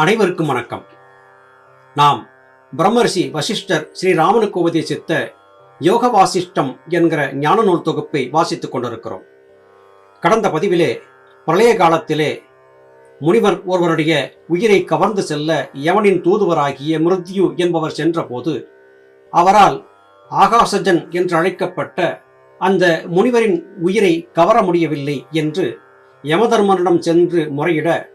அனைவருக்கும் வணக்கம். நாம் பிரம்மரிஷி வசிஷ்டர் ஸ்ரீராமனுக்கு உபதேசித்த யோக வாசிஷ்டம் என்கிற ஞான நூல் தொகுப்பை வாசித்துக் கொண்டிருக்கிறோம். கடந்த பதிவிலே பிரளய காலத்திலே முனிவர் ஒருவருடைய உயிரை கவர்ந்து செல்ல யவனின் தூதுவராகிய மிருத்யு என்பவர் சென்றபோது அவரால் ஆகாசஜன் என்று அழைக்கப்பட்ட அந்த முனிவரின் உயிரை கவர முடியவில்லை என்று யமதர்மனிடம் சென்று முறையிட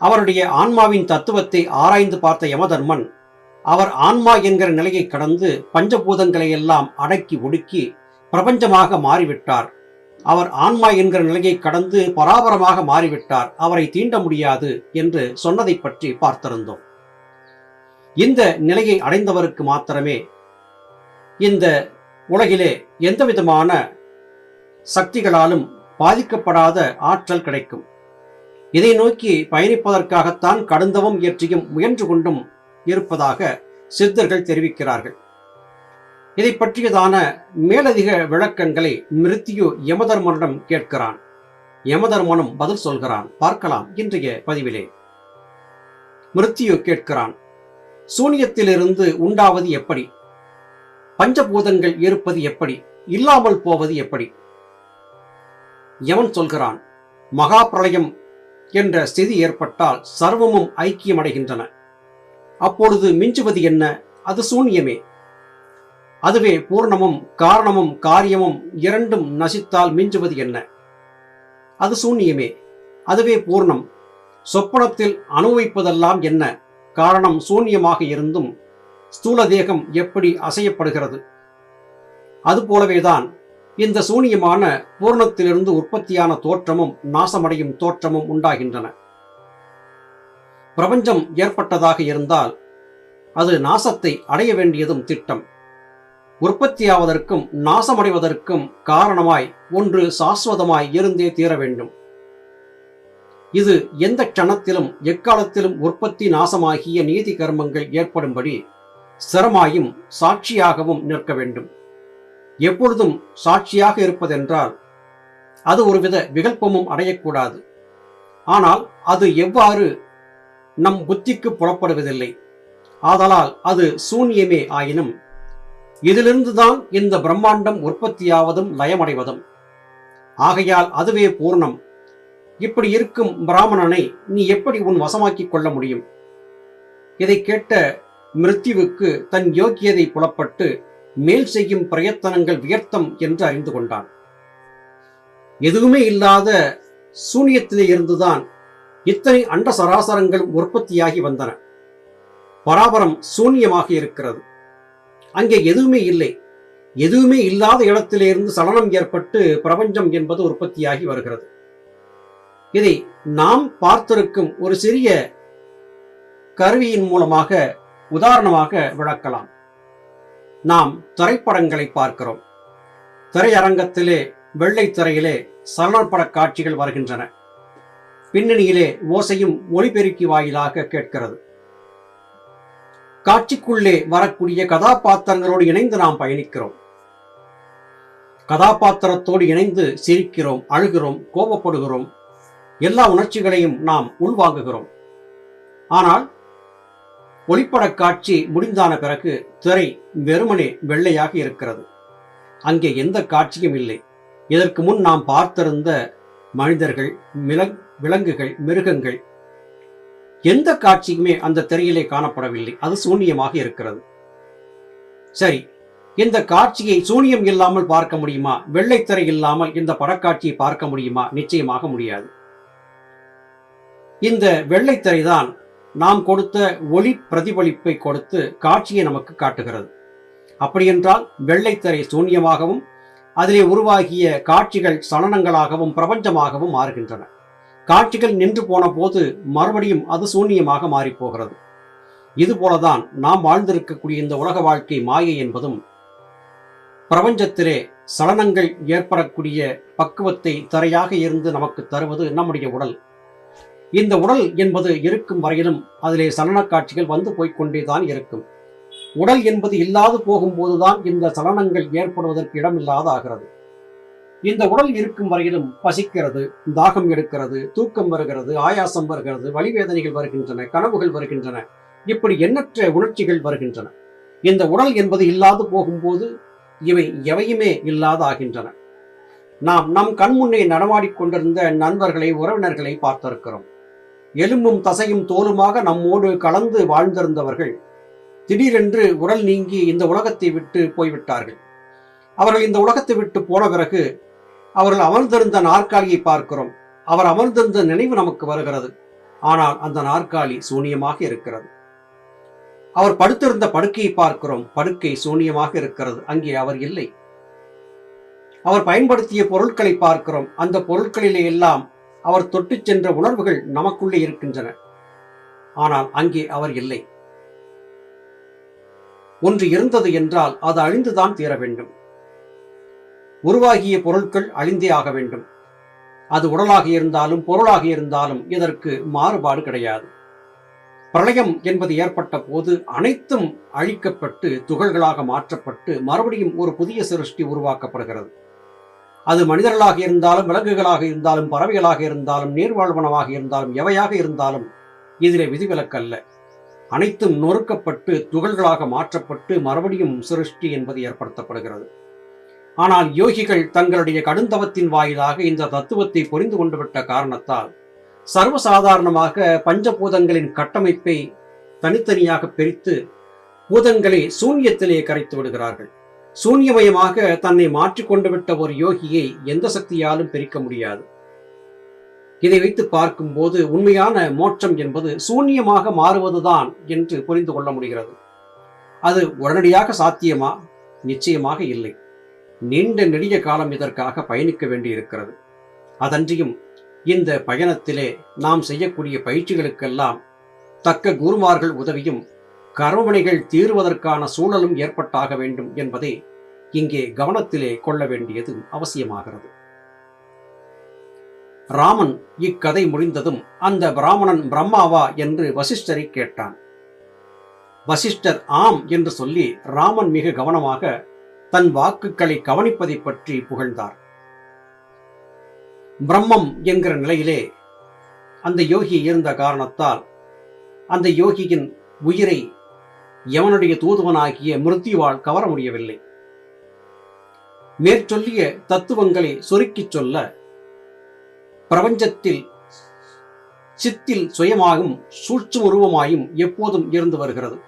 அவருடைய ஆன்மாவின் தத்துவத்தை ஆராய்ந்து பார்த்த யமதர்மன் அவர் ஆன்மா என்கிற நிலையை கடந்து பஞ்சபூதங்களை எல்லாம் அடக்கி ஒடுக்கி பிரபஞ்சமாக மாறிவிட்டார். அவர் ஆன்மா என்கிற நிலையை கடந்து பராபரமாக மாறிவிட்டார். அவரை தீண்ட முடியாது என்று சொன்னதை பற்றி பார்த்திருந்தோம். இந்த நிலையை அடைந்தவருக்கு மாத்திரமே இந்த உலகிலே எந்தவிதமான சக்திகளாலும் பாதிக்கப்படாத ஆற்றல் கிடைக்கும். இதை நோக்கி பயணிப்பதற்காகத்தான் கடந்தவும் இயற்றியும் முயன்று கொண்டும் இருப்பதாக சித்தர்கள் தெரிவிக்கிறார்கள். இதை பற்றியதான மேலதிக விளக்கங்களை மிருத்தியு யமதர்மனிடம் கேட்கிறான். யமதர்மனும் பதில் சொல்கிறான். பார்க்கலாம் இன்றைய பதிவிலே. மிருத்தியு கேட்கிறான் சூனியத்திலிருந்து உண்டாவது எப்படி? பஞ்சபூதங்கள் இருப்பது எப்படி? இல்லாமல் போவது எப்படி? யமன் சொல்கிறான் மகா பிரளயம் என்ற ஸ்திதி ஏற்பட்டால் சர்வமும் ஐக்கியமடைகின்றன. அப்பொழுது மிஞ்சுவது என்ன? அது சூன்யமே. அதுவே பூர்ணமும் காரணமும் காரியமும் இரண்டும் நசித்தால் மிஞ்சுவது என்ன? அது சூன்யமே. அதுவே பூர்ணம். சொப்பனத்தில் அனுபவிப்பதெல்லாம் என்ன? காரணம் சூன்யமாக இருந்தும் ஸ்தூல தேகம் எப்படி அசையப்படுகிறது? அதுபோலவேதான் இந்த சூனியமான பூர்ணத்திலிருந்து உற்பத்தியான தோற்றமும் நாசமடையும் தோற்றமும் உண்டாகின்றன. பிரபஞ்சம் ஏற்பட்டதாக இருந்தால் அது நாசத்தை அடைய வேண்டியதும் திட்டம். உற்பத்தியாவதற்கும் நாசமடைவதற்கும் காரணமாய் ஒன்று சாஸ்வதமாய் இருந்தே தீர வேண்டும். இது எந்த க்ஷணத்திலும் எக்காலத்திலும் உற்பத்தி நாசமாகிய நீதி கர்மங்கள் ஏற்படும்படி சிரமாயும் சாட்சியாகவும் நிற்க வேண்டும். எப்பொழுதும் சாட்சியாக இருப்பதென்றால் அது ஒருவித விகல்பமும் அடையக்கூடாது. ஆனால் அது எவ்வாறு நம் புத்திக்கு புலப்படுவதில்லை? ஆதலால் அது சூன்யமே ஆயினும் இதிலிருந்துதான் இந்த பிரம்மாண்டம் உற்பத்தியாவதும் லயமடைவதும். ஆகையால் அதுவே பூர்ணம். இப்படி இருக்கும் பிராமணனை நீ எப்படி உன் வசமாக்கிக் கொள்ள முடியும்? இதை கேட்ட மிருத்யுவுக்கு தன் யோக்கியதை புலப்பட்டு மேல் செய்யும் பிரயத்தனங்கள் வியர்த்தம் என்று அறிந்து கொண்டான். எதுவுமே இல்லாத சூனியத்திலே இருந்துதான் இத்தனை அண்ட சராசரங்களும் உற்பத்தியாகி வந்தன. பராபரம் சூன்யமாக இருக்கிறது. அங்கே எதுவுமே இல்லை. எதுவுமே இல்லாத இடத்திலிருந்து சலனம் ஏற்பட்டு பிரபஞ்சம் என்பது உற்பத்தியாகி வருகிறது. இதை நாம் பார்த்திருக்கும் ஒரு சிறிய கருவியின் மூலமாக உதாரணமாக விளக்கலாம். நாம் திரைப்படங்களை பார்க்கிறோம். திரையரங்கத்திலே வெள்ளை திரையிலே சலனப்பட காட்சிகள் வருகின்றன. பின்னணியிலே ஓசையும் ஒளிபெருக்கி வாயிலாக கேட்கிறது. காட்சிக்குள்ளே வரக்கூடிய கதாபாத்திரங்களோடு இணைந்து நாம் பயணிக்கிறோம். கதாபாத்திரத்தோடு இணைந்து சிரிக்கிறோம் அழுகிறோம் கோபப்படுகிறோம். எல்லா உணர்ச்சிகளையும் நாம் உள்வாங்குகிறோம். ஆனால் ஒளிப்படக் காட்சி முடிந்தான பிறகு திரை வெறுமனே வெள்ளையாக இருக்கிறது. அங்கே எந்த காட்சியும் இல்லை. இதற்கு முன் நாம் பார்த்திருந்த மனிதர்கள் மிலங் விலங்குகள் மிருகங்கள் எந்த காட்சியுமே அந்த திரையிலே காணப்படவில்லை. அது சூன்யமாக இருக்கிறது. சரி இந்த காட்சியை சூனியம் இல்லாமல் பார்க்க முடியுமா? வெள்ளைத்திரை இல்லாமல் இந்த படக்காட்சியை பார்க்க முடியுமா? நிச்சயமாக முடியாது. இந்த வெள்ளைத்திரை தான் நாம் கொடுத்த ஒளி பிரதிபலிப்பை கொடுத்து காட்சியை நமக்கு காட்டுகிறது. அப்படியென்றால் வெள்ளைத்திரை சூன்யமாகவும் அதிலே உருவாகிய காட்சிகள் சலனங்களாகவும் பிரபஞ்சமாகவும் மாறுகின்றன. காட்சிகள் நின்று போன போது மறுபடியும் அது சூன்யமாக மாறிப்போகிறது. இதுபோலதான் நாம் வாழ்ந்திருக்கக்கூடிய இந்த உலக வாழ்க்கை மாயை என்பதும் பிரபஞ்சத்திலே சலனங்கள் ஏற்படக்கூடிய பக்குவத்தை தரையாக இருந்து நமக்கு தருவது நம்முடைய உடல். இந்த உடல் என்பது இருக்கும் வரையிலும் அதிலே சலன காட்சிகள் வந்து போய்கொண்டேதான் இருக்கும். உடல் என்பது இல்லாது போகும்போதுதான் இந்த சலனங்கள் ஏற்படுவதற்கு இடமில்லாத ஆகிறது இந்த உடல் இருக்கும் வரையிலும் பசிக்கிறது தாகம் எடுக்கிறது தூக்கம் வருகிறது ஆயாசம் வருகிறது வழிவேதனைகள் வருகின்றன கனவுகள் வருகின்றன இப்படி எண்ணற்ற உணர்ச்சிகள் வருகின்றன. இந்த உடல் என்பது இல்லாது போகும்போது இவை எவையுமே இல்லாதாகின்றன. நாம் நம் கண்முன்னே நடமாடிக் கொண்டிருந்த நண்பர்களை உறவினர்களை பார்த்திருக்கிறோம். எலும்பும் தசையும் தோலுமாக நம்மோடு கலந்து வாழ்ந்திருந்தவர்கள் திடீரென்று உடல் நீங்கி இந்த உலகத்தை விட்டு போய்விட்டார்கள். அவர்கள் இந்த உலகத்தை விட்டு போன பிறகு அவர்கள் அமர்ந்திருந்த நாற்காலியை பார்க்கிறோம். அவர் அமர்ந்திருந்த நினைவு நமக்கு வருகிறது. ஆனால் அந்த நாற்காலி சூனியமாக இருக்கிறது. அவர் படுத்திருந்த படுக்கையை பார்க்கிறோம். படுக்கை சூனியமாக இருக்கிறது. அங்கே அவர் இல்லை. அவர் பயன்படுத்திய பொருட்களை பார்க்கிறோம். அந்த பொருட்களிலே எல்லாம் அவர் தொட்டு சென்ற உணர்வுகள் நமக்குள்ளே இருக்கின்றன. ஆனால் அங்கே அவர் இல்லை. ஒன்று இருந்தது என்றால் அது அழிந்துதான் தீர வேண்டும். உருவாகிய பொருட்கள் அழிந்தே ஆக வேண்டும். அது உடலாக இருந்தாலும் பொருளாக இருந்தாலும் இதற்கு மாறுபாடு கிடையாது. பிரளயம் என்பது ஏற்பட்ட போது அனைத்தும் அழிக்கப்பட்டு துகள்களாக மாற்றப்பட்டு மறுபடியும் ஒரு புதிய சிருஷ்டி உருவாக்கப்படுகிறது. அது மனிதர்களாக இருந்தாலும் விலங்குகளாக இருந்தாலும் பறவைகளாக இருந்தாலும் நீர்வாழ்வனமாக இருந்தாலும் எவையாக இருந்தாலும் இதிலே விதிவிலக்கல்ல. அனைத்தும் நொறுக்கப்பட்டு துகள்களாக மாற்றப்பட்டு மறுபடியும் சிருஷ்டி என்பது ஏற்படுத்தப்படுகிறது. ஆனால் யோகிகள் தங்களுடைய கடுந்தவத்தின் வாயிலாக இந்த தத்துவத்தை புரிந்து கொண்டுவிட்ட காரணத்தால் சர்வசாதாரணமாக பஞ்சபூதங்களின் கட்டமைப்பை தனித்தனியாக பிரித்து பூதங்களை சூன்யத்திலே கரைத்து விடுகிறார்கள். சூன்யமயமாக தன்னை மாற்றிக்கொண்டு விட்ட ஒரு யோகியை எந்த சக்தியாலும் பிரிக்க முடியாது. இதை வைத்து பார்க்கும்போது உண்மையான மோட்சம் என்பது சூன்யமாக மாறுவதுதான் என்று புரிந்து கொள்ள முடிகிறது. அது உடனடியாக சாத்தியமா? நிச்சயமாக இல்லை. நீண்ட நெடிய காலம் இதற்காக பயணிக்க வேண்டியிருக்கிறது. அதன்றியும் இந்த பயணத்திலே நாம் செய்யக்கூடிய பயிற்சிகளுக்கெல்லாம் தக்க குருமார்கள் உதவியும் கர்மவினைகள் தீர்வதற்கான சூழலும் ஏற்பட்டாக வேண்டும் என்பதை இங்கே கவனத்திலே கொள்ள வேண்டியது அவசியமாகிறது. ராமன் இக்கதை முடிந்ததும் அந்த பிராமணன் பிரம்மாவா என்று வசிஷ்டரை கேட்டான். வசிஷ்டர் ஆம் என்று சொல்லி ராமன் மிக கவனமாக தன் வாக்குகளை கவனிப்பதை பற்றி புகழ்ந்தார். பிரம்மம் என்கிற நிலையிலே அந்த யோகி இருந்த காரணத்தால் அந்த யோகியின் உயிரை எவனுடைய தூதுவனாகிய மிருத்திவாள் கவர முடியவில்லை. மேற்சொல்லிய தத்துவங்களை சுருக்கிச் சொல்ல பிரபஞ்சத்தில் சித்தில் சுயமாகும் சூட்சும உருவமாயும் எப்போதும் இருந்து வருகிறது.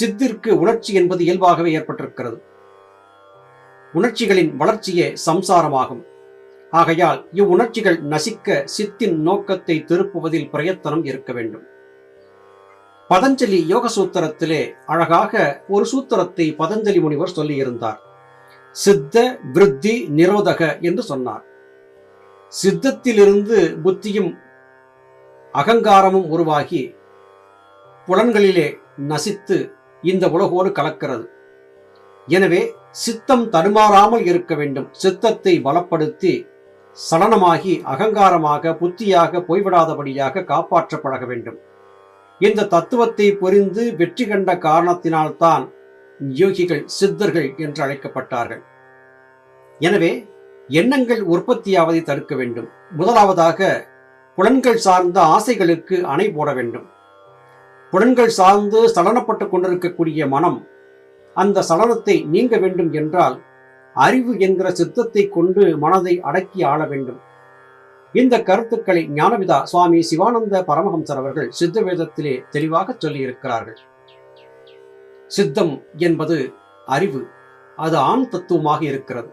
சித்திற்கு உணர்ச்சி என்பது இயல்பாகவே ஏற்பட்டிருக்கிறது. உணர்ச்சிகளின் வளர்ச்சியே சம்சாரமாகும். ஆகையால் இவ்வுணர்ச்சிகள் நசிக்க சித்தின் நோக்கத்தை திருப்புவதில் பிரயத்தனம் இருக்க வேண்டும். பதஞ்சலி யோக சூத்திரத்திலே அழகாக ஒரு சூத்திரத்தை பதஞ்சலி முனிவர் சொல்லியிருந்தார். சித்த விருத்தி நிரோதக என்று சொன்னார். சித்தத்திலிருந்து புத்தியும் அகங்காரமும் உருவாகி புலன்களிலே நசித்து இந்த உலகோடு கலக்கிறது. எனவே சித்தம் தடுமாறாமல் இருக்க வேண்டும். சித்தத்தை பலப்படுத்தி சலனமாகி அகங்காரமாக புத்தியாக போய்விடாதபடியாக காப்பாற்றப் பழக வேண்டும். இந்த தத்துவத்தை புரிந்து வெற்றி கண்ட காரணத்தினால்தான் யோகிகள் சித்தர்கள் என்று அழைக்கப்பட்டார்கள். எனவே எண்ணங்கள் உற்பத்தியாவதை தடுக்க வேண்டும். முதலாவதாக புலன்கள் சார்ந்த ஆசைகளுக்கு அணை போட வேண்டும். புலன்கள் சார்ந்து சலனப்பட்டு கொண்டிருக்கக்கூடிய மனம் அந்த சலனத்தை நீங்க வேண்டும் என்றால் அறிவு என்கிற சித்தத்தை கொண்டு மனதை அடக்கி ஆள வேண்டும். இந்த கருத்துக்களை ஞானவிதா சுவாமி சிவானந்த பரமஹம்சர் அவர்கள் சித்த வேதத்திலே தெளிவாக சொல்லியிருக்கிறார்கள். சித்தம் என்பது அறிவு அது ஆண் தத்துவமாக இருக்கிறது.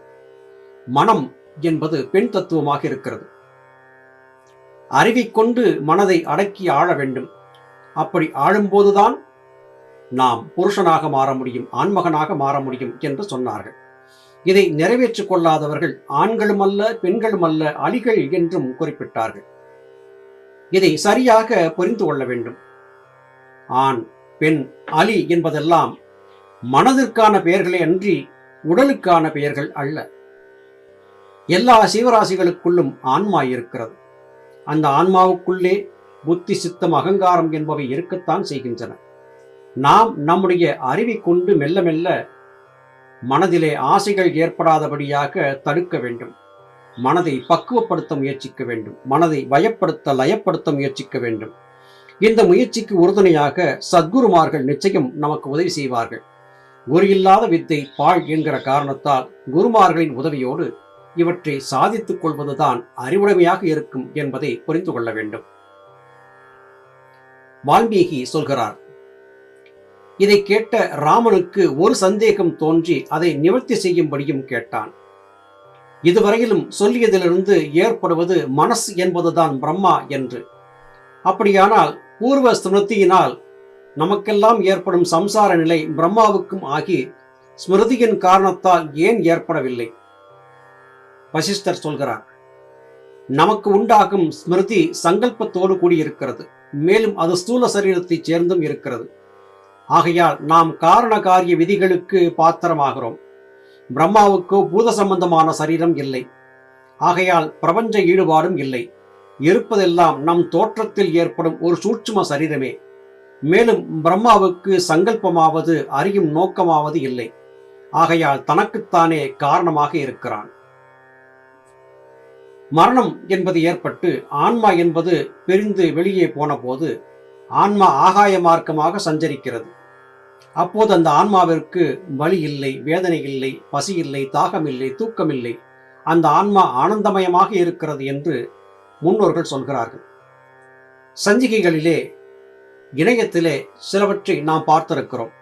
மனம் என்பது பெண் தத்துவமாக இருக்கிறது. அறிவை கொண்டு மனதை அடக்கி ஆழ வேண்டும். அப்படி ஆழும்போதுதான் நாம் புருஷனாக மாற முடியும் ஆண்மகனாக மாற முடியும் என்று சொன்னார்கள். இதை நிறைவேற்றிக் கொள்ளாதவர்கள் ஆண்களும் அல்ல பெண்களும் அல்ல அலிகள் என்றும் குறிப்பிட்டார்கள். இதை சரியாக புரிந்து கொள்ள வேண்டும். ஆண் பெண் அலி என்பதெல்லாம் மனதிற்கான பெயர்களே அன்றி உடலுக்கான பெயர்கள் அல்ல. எல்லா சீவராசிகளுக்குள்ளும் ஆன்மா இருக்கிறது. அந்த ஆன்மாவுக்குள்ளே புத்தி சித்தம் அகங்காரம் என்பவை இருக்கத்தான் செய்கின்றன. நாம் நம்முடைய அறிவை கொண்டு மெல்ல மெல்ல மனதிலே ஆசைகள் ஏற்படாதபடியாக தடுக்க வேண்டும். மனதை பக்குவப்படுத்த முயற்சிக்க வேண்டும். மனதை பயப்படுத்த லயப்படுத்த முயற்சிக்க வேண்டும். இந்த முயற்சிக்கு உறுதுணையாக சத்குருமார்கள் நிச்சயம் நமக்கு உதவி செய்வார்கள். குரு இல்லாத வித்தை பாழ் என்கிற காரணத்தால் குருமார்களின் உதவியோடு இவற்றை சாதித்துக் கொள்வதுதான் அறிவுடைமையாக இருக்கும் என்பதை புரிந்து கொள்ள வேண்டும். வால்மீகி சொல்கிறார் இதை கேட்ட ராமனுக்கு ஒரு சந்தேகம் தோன்றி அதை நிவர்த்தி செய்யும்படியும் கேட்டான். இதுவரையிலும் சொல்லியதிலிருந்து ஏற்படுவது மனசு என்பதுதான் பிரம்மா என்று. அப்படியானால் பூர்வ ஸ்மிருதியினால் நமக்கெல்லாம் ஏற்படும் சம்சார நிலை பிரம்மாவுக்கும் ஆகி ஸ்மிருதியின் காரணத்தால் ஏன் ஏற்படவில்லை? வசிஷ்டர் சொல்கிறார் நமக்கு உண்டாகும் ஸ்மிருதி சங்கல்பத்தோடு கூடியிருக்கிறது. மேலும் அது ஸ்தூல சரீரத்தைச் சேர்ந்தும் இருக்கிறது. ஆகையால் நாம் காரண காரிய விதிகளுக்கு பாத்திரமாகிறோம். பிரம்மாவுக்கு பூத சம்பந்தமான சரீரம் இல்லை. ஆகையால் பிரபஞ்ச ஈடுபாடும் இல்லை. இருப்பதெல்லாம் நம் தோற்றத்தில் ஏற்படும் ஒரு சூட்சும சரீரமே. மேலும் பிரம்மாவுக்கு சங்கல்பமாவது அறியும் நோக்கமாவது இல்லை. ஆகையால் தனக்குத்தானே காரணமாக இருக்கிறான். மரணம் என்பது ஏற்பட்டு ஆன்மா என்பது பிரிந்து வெளியே போன போது ஆன்மா ஆகாய மார்க்கமாக சஞ்சரிக்கிறது. அப்போது அந்த ஆன்மாவிற்கு வலி இல்லை வேதனை இல்லை பசி இல்லை தாகம் இல்லை தூக்கம் இல்லை. அந்த ஆன்மா ஆனந்தமயமாக இருக்கிறது என்று முன்னோர்கள் சொல்கிறார்கள். சஞ்சிகைகளிலே இணையத்திலே சிலவற்றை நாம் பார்த்திருக்கிறோம்.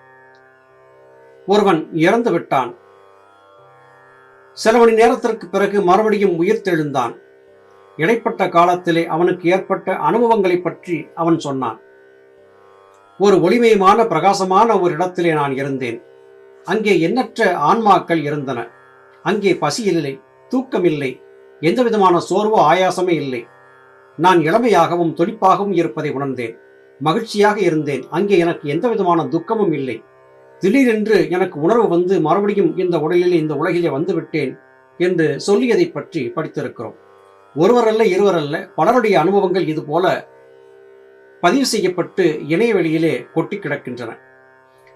ஒருவன் இறந்து விட்டான். சில மணி நேரத்திற்கு பிறகு மறுபடியும் உயிர்த்தெழுந்தான் இடைப்பட்ட காலத்திலே அவனுக்கு ஏற்பட்ட அனுபவங்களை பற்றி அவன் சொன்னான். ஒரு ஒளிமயமான பிரகாசமான ஒரு இடத்திலே நான் இருந்தேன். அங்கே எண்ணற்ற ஆன்மாக்கள் இருந்தன. அங்கே பசி இல்லை தூக்கம் இல்லை எந்த விதமான சோர்வோ ஆயாசமே இல்லை. நான் இளமையாகவும் துடிப்பாகவும் இருப்பதை உணர்ந்தேன். மகிழ்ச்சியாக இருந்தேன். அங்கே எனக்கு எந்த விதமான துக்கமும் இல்லை. திடீரென்று எனக்கு உணர்வு வந்து மறுபடியும் இந்த உடலில் இந்த உலகிலே வந்துவிட்டேன் என்று சொல்லியதை பற்றி படித்திருக்கிறோம். ஒருவரல்ல இருவரல்ல பலருடைய அனுபவங்கள் இது போல பதிவு செய்யப்பட்டு இணையவெளியிலே கொட்டி கிடக்கின்றன.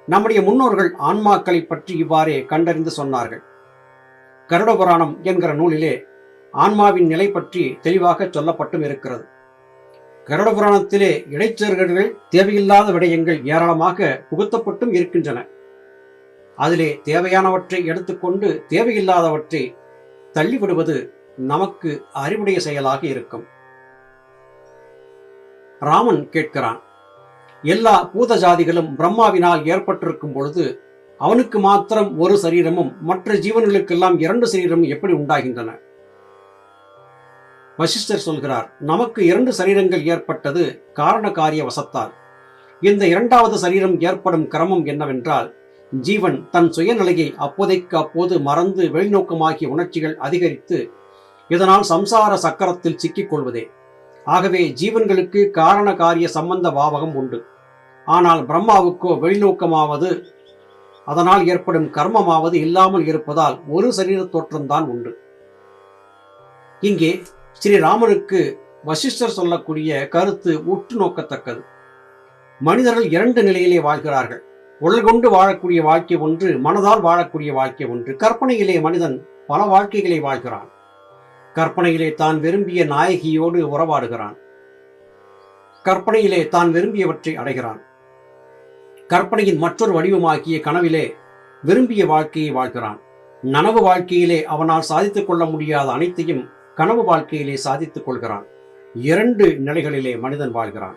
நம்முடைய முன்னோர்கள் ஆன்மாக்களை பற்றி இவ்வாறே கண்டறிந்து சொன்னார்கள். கருட புராணம் என்கிற நூலிலே ஆன்மாவின் நிலை பற்றி தெளிவாக சொல்லப்பட்டும் இருக்கிறது. கருட புராணத்திலே இடைச்சேர்கர்கள் தேவையில்லாத விடயங்கள் ஏராளமாக புகுத்தப்பட்டும் இருக்கின்றன. அதிலே தேவையானவற்றை எடுத்துக்கொண்டு தேவையில்லாதவற்றை தள்ளிவிடுவது நமக்கு அறிவுடைய செயலாக இருக்கும். ராமன் கேட்கிறான். எல்லா பூத ஜாதிகளும் பிரம்மாவினால் ஏற்பட்டிருக்கும் பொழுது அவனுக்கு மாத்திரம் ஒரு சரீரமும் மற்ற ஜீவன்களுக்கெல்லாம் இரண்டு சரீரமும் எப்படி உண்டாகின்றன? வசிஷ்டர் சொல்கிறார் நமக்கு இரண்டு சரீரங்கள் ஏற்பட்டது காரண காரிய வசத்தால் இந்த இரண்டாவது சரீரம் ஏற்படும் கிரமம் என்னவென்றால் ஜீவன் தன் சுயநிலையை அப்போதைக்கு அப்போது மறந்து வெளிநோக்கமாகிய உணர்ச்சிகள் அதிகரித்து இதனால் சம்சார சக்கரத்தில் சிக்கிக் கொள்வதே ஆகவே ஜீவன்களுக்கு காரண காரிய சம்பந்த பாவகம் உண்டு. ஆனால் பிரம்மாவுக்கோ வெளிநோக்கமாவது அதனால் ஏற்படும் கர்மமாவது இல்லாமல் இருப்பதால் ஒரு சரீர தோற்றம்தான் உண்டு. இங்கே ஸ்ரீராமனுக்கு வசிஷ்டர் சொல்லக்கூடிய கருத்து உற்று நோக்கத்தக்கது. மனிதர்கள் இரண்டு நிலையிலே வாழ்கிறார்கள். உடல் கொண்டு வாழக்கூடிய வாழ்க்கை ஒன்று மனதால் வாழக்கூடிய வாழ்க்கை ஒன்று. கற்பனையிலே மனிதன் பல வாழ்க்கைகளை வாழ்கிறான். கற்பனையிலே தான் விரும்பிய நாயகியோடு உறவாடுகிறான். கற்பனையிலே தான் விரும்பியவற்றை அடைகிறான். கற்பனையின் மற்றொரு வடிவமாக்கிய கனவிலே விரும்பிய வாழ்க்கையை வாழ்கிறான். நனவு வாழ்க்கையிலே அவனால் சாதித்துக் கொள்ள முடியாத அனைத்தையும் கனவு வாழ்க்கையிலே சாதித்துக் கொள்கிறான். இரண்டு நிலைகளிலே மனிதன் வாழ்கிறான்.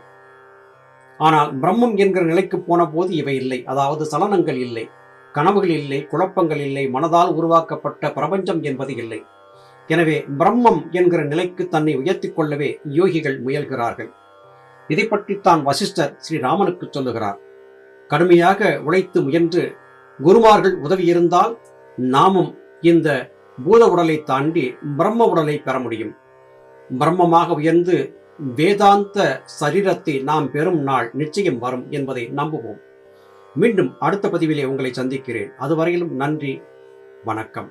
ஆனால் பிரம்மம் என்கிற நிலைக்கு போன போது இவை இல்லை. அதாவது சலனங்கள் இல்லை. கனவுகள் இல்லை குழப்பங்கள் இல்லை மனதால் உருவாக்கப்பட்ட பிரபஞ்சம் என்பது இல்லை. எனவே பிரம்மம் என்கிற நிலைக்கு தன்னை உயர்த்திக் கொள்ளவே யோகிகள் முயல்கிறார்கள். இதை பற்றித்தான் வசிஷ்டர் ஸ்ரீராமனுக்கு சொல்லுகிறார். கடுமையாக உழைத்து முயன்று குருமார்கள் உதவி இருந்தால் நாமும் இந்த பூத உடலை தாண்டி பிரம்ம உடலை பெற முடியும். பிரம்மமாக உயர்ந்து வேதாந்த சரீரத்தை நாம் பெறும் நாள் நிச்சயம் வரும் என்பதை நம்புவோம். மீண்டும் அடுத்த பதிவிலே உங்களை சந்திக்கிறேன். அதுவரையிலும் நன்றி வணக்கம்.